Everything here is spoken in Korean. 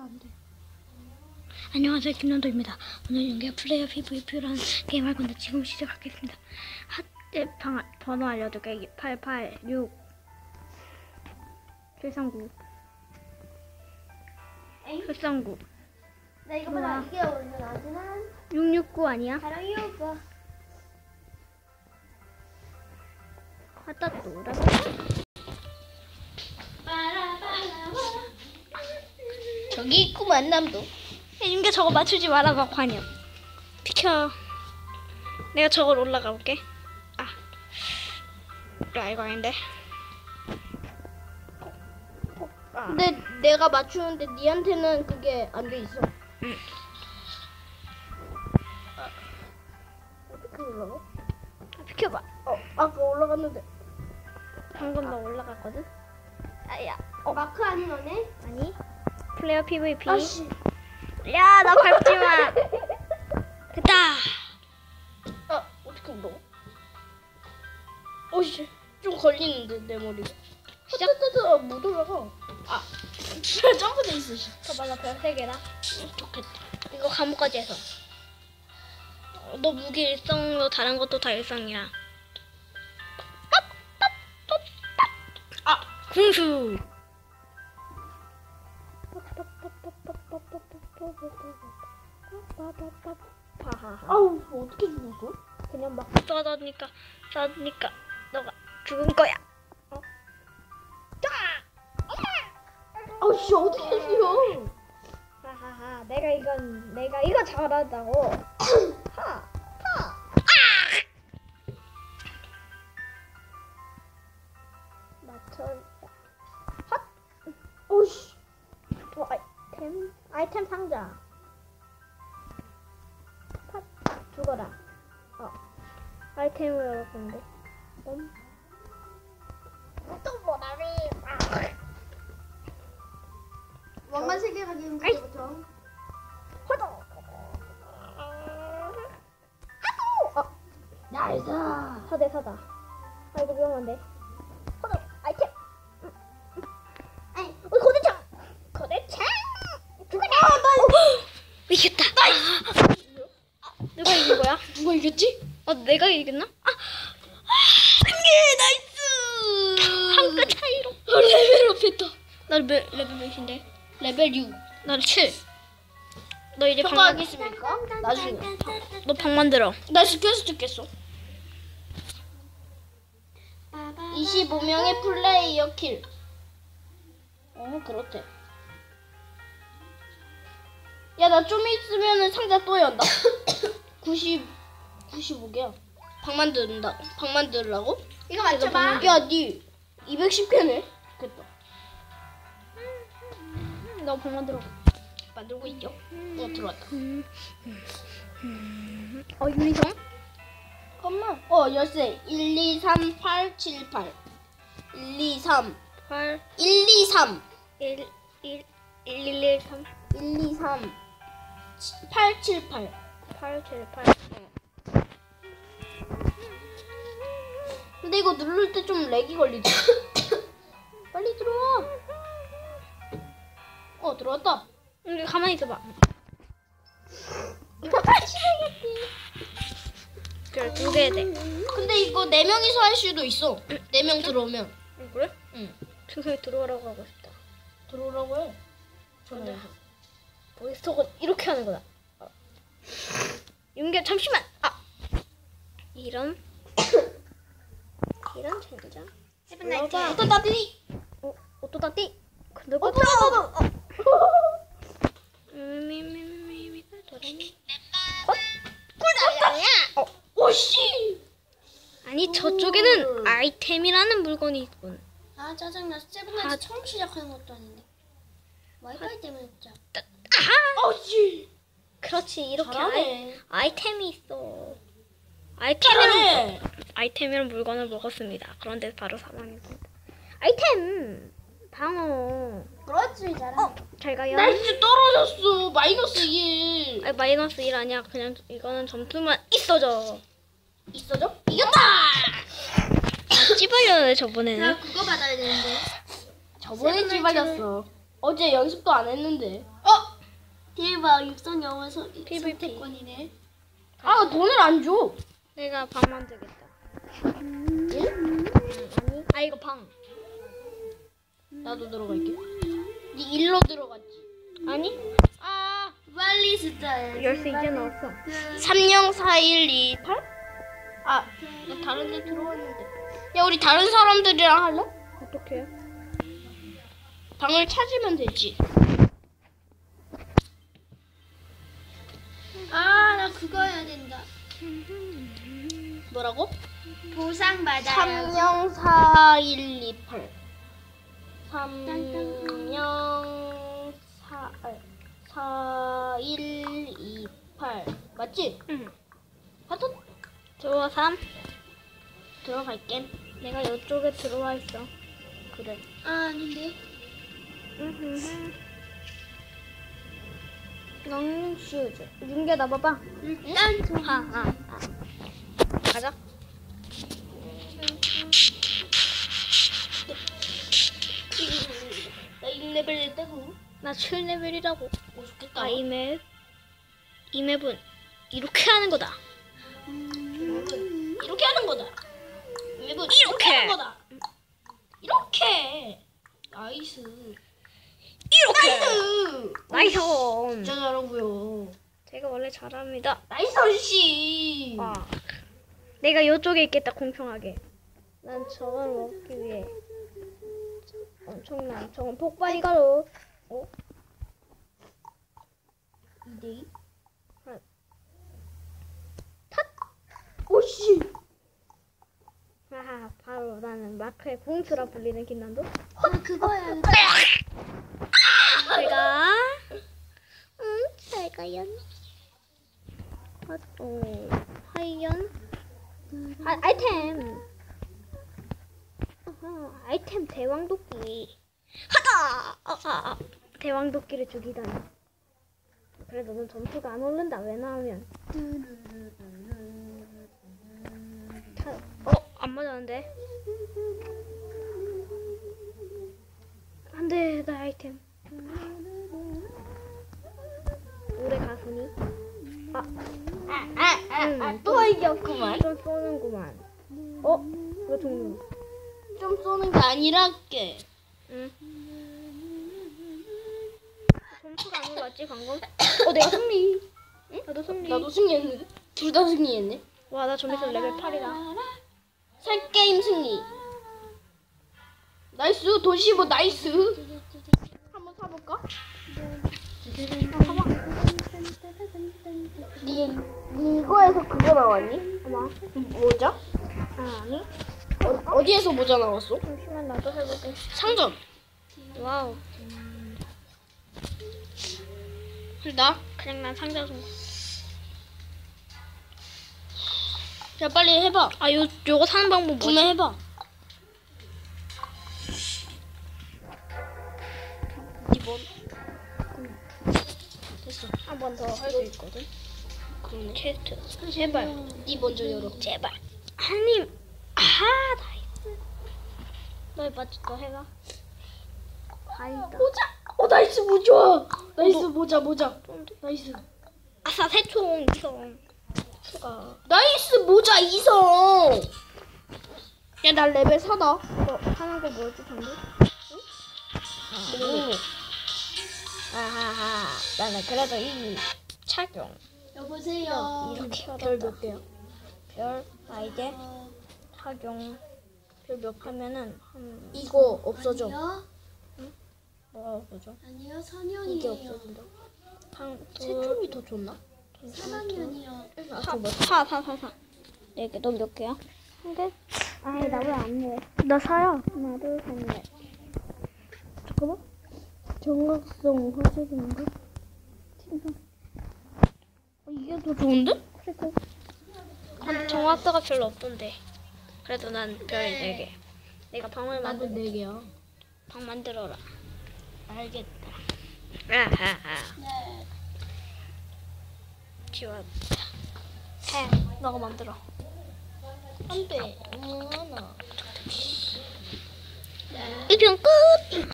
안 돼. 안녕하세요 김남도입니다. 오늘 연계 플레이어 PVP라는 게임 할 건데 지금 시작하겠습니다. 핫대 방 번호 알려줄게 886 739 에이, 739 나 이거 뭐야? 봐라. 이게 오늘 나지난 669 아니야? 바로 이거. 갖다 놓으라. 저기 있구만 남도. 윤계 저거 맞추지 말아봐 관여. 비켜. 내가 저걸 올라가 볼게. 아, 야 이거 아닌데. 아. 근데 내가 맞추는데 니한테는 그게 안 돼 있어. 응. 아, 어떻게 올라가? 아, 비켜봐. 어, 아까 올라갔는데. 방금 너 올라갔거든? 아야. 어, 마크 아닌 너네? 아니. 플레이어 PVP. 아씨. 야, 나 밟지 마. 됐다. 아, 어떻게 올라가? 오씨, 좀 걸리는데 내 머리가. 시작. 시작하다 못 올라가. 아, 점프돼 있어. 씨. 잠깐만, 나별세 개다. 좋겠다. 이거 감옥까지 해서. 어, 너 무기 일성으로 다른 것도 다 일성이야. 아, 궁수. 아우, 어떻게 죽었어? 그냥 막 쏴다니까 쏴다니까 너가 죽은 거야. 어? 아우씨, 어떻게 죽여? 하하하. 내가 이건 내가 이거 잘한다고. 아이템 상자. 팟 죽어라. 어. 아이템을 건데. 음. 또 뭐라니? 왕만 세 개가 지금 아이. 그때부터. 호도. 하도. 어. 나이스. 사대 사다. 아 이거 위험한데. 이겼다. 누가 이긴 거야? 누가 이겼지? 어 내가 이겼나? 아. 예, 나이스. 한 끗 차이로. 어, 레벨업 했다. 나 레벨, 레벨 몇인데? 레벨 6. 나는 7. 너 이제 방, 만, 평가하겠습니까? 나중에. 너 방 만들어. 나 시켜서 듣겠어. 25명의 플레이어 킬. 어, 그렇대. 야, 나 좀 있으면 상자 또 연다. 90, 95개야. 방 만든다. 방 만들라고? 이거 맞춰봐. 야, 니 210개네. 됐다. 너방 만들어. 만들고 있죠? 어, 들어왔다. 어 유리성? 잠깐만. 어, 열쇠. 1, 2, 3, 8, 7, 8. 1, 2, 3. 8, 1, 2, 3. 1, 1, 1, 1, 1, 3, 1, 2, 3. 8, 7, 8. 8, 7, 8. 근데 이거 누를 때 좀 렉이 걸리지. 빨리 들어와. 어, 들어왔다. 여기 가만히 있어봐. 그래, 두개 돼. 근데 이거 네 명이서 할 수도 있어. 네 명 들어오면. 응, 그래? 응. 충성이 들어오라고 하고 싶다. 들어오라고 해. 전화해서. 보이스톡은 이렇게 하는 거다. 어. 윤계 잠시만. 아, 이런, 이런 젠장. 올라가. 또 나들이. 어, 어또다띠. 근데 어, 어, 또, 또, 또. 어. 미미미미미 도레미. 어, 오씨. 아니 저쪽에는 아이템이라는 물건이 있군. 아 짜증나. 세븐나이트 처음 시작하는 것도 아닌데. 와이파이 때문에 진짜. 아하. 오씨. 그렇지 이렇게 아이, 잘하네. 아이템이 있어. 아이템이란. 아이템이란 물건을 먹었습니다. 그런데 바로 사망했습니다. 아이템 방어. 그렇지 잘하. 어, 잘 가요. 나 진짜 떨어졌어. 마이너스 1. 아니, 마이너스 1 아니야. 그냥 이거는 점수만 있어져. 있어져? 이겼다. 아, 찌발려네 저번에는. 나 그거 받아야 되는데. 저번에 찌발렸어. 어제 연습도 안 했는데. 어 대박 육성 영어 선- PVP. 선택권이네. 아 돈을 안 줘. 내가 방 만들겠다. 예? 아니. 아 이거 방. 나도 들어갈게. 네 일로 들어갔지. 아니? 아 빨리 숫자에. 열쇠 이제 넣었어. 304128? 아, 나 다른 데 들어왔는데. 야, 우리 다른 사람들이랑 할래? 어떻게? 방을 찾으면 되지. 그거 해야 된다. 뭐라고? 보상 받아요. 304128. 304128. 맞지? 응. 하트 좋아 3. 들어갈게. 내가 이쪽에 들어와 있어. 그래. 아, 아닌데. 롱 슈즈. 윤기야 나 봐봐. 일단 좀. 하, 하, 하. 가자. 나 6레벨 때고. 나 7레벨이라고. 오, 좋겠다. 아, 이 맵. 이 맵은 이렇게 하는 거다. 이렇게 하는 거다. 맵은 이렇게 하는 거다. 이렇게. 나이스. 이렇게. 나이스. 나이스. 진짜 잘하고요. 제가 원래 잘합니다. 나이스 아저씨. 아. 내가 이쪽에 있겠다 공평하게. 난 저걸 먹기 위해 엄청난 저건 폭발이 가로. 어? 2대2. 아. 오씨. 하하 바로 나는 마크의 공수라 불리는 김난도. 아, 그거 해야 제가 응 잘가연. 아, 어, 하이연. 아, 아이템. 어허, 아이템 대왕도끼. 하다. 아, 아, 아. 대왕도끼를 죽이다니. 그래 너는 점수가 안 오른다 왜 나오면. 타- 어, 안 맞았는데. 안돼 나 아이템. 이겼구만. 좀 쏘는구만. 어? 이거 종류. 좀 쏘는 게 아니라 게. 응. 점수가 안 올랐지 방금? 어 내가 승리. 응? 나도 승리. 나도 승리했는데. 둘 다 승리했네. 와 나 점에서 레벨 8이다. 살 게임 승리. 나이스 도시보 나이스. 한번 사볼까? 니 이거에서 그거 나왔니? 어머. 모자? 아, 아니? 어, 어디에서 모자 나왔어? 잠시만 나도 해볼게. 상점. 와우. 나? 그냥 난 상자 좀. 야 빨리 해봐. 아 요 요거 사는 방법 뭐지? 구매해봐. 이번. 됐어. 한 번 더 할 수 있거든. 그러네. 퀘스트. 제발. 니 먼저 열어. 제발. 한님. 아 나이스. 너 맞지? 너 해봐. 다행이다. 모자. 어 나이스 모자. 나이스 모자 모자. 나이스. 아싸 새총 이성. 추가. 나이스 모자 이성. 야 나 레벨 4다. 너 하는 거 뭐였지 방금? 오. 아 하하. 나는 그래도 이 착용. 여보세요. 이렇게 별몇 개야? 별. 아 이제 어, 착용. 별몇 하면은 한 이거 없어져. 아니요. 뭐가 보죠? 아니요, 이게 선현이에요. 없어진다. 한 세총이 더 좋나? 3학년이요. 아, 저 뭐? 사, 사, 사, 사. 네 개, 넌몇 개야? 한 개? 아이, 나왜안 내? 나 사야. 하나, 둘, 셋, 넷. 잠깐만. 정각성 화색인가? 어, 이게 더 좋은데? 그래, 정확도가 별로 없던데. 그래도 난별네 개. 내가 방을 만들, 네 개야. 방 만들어라. 알겠다. 아하하. 네. 지웠다. 해, 너가 만들어. 안 돼. 음, 하나. 이편 끝!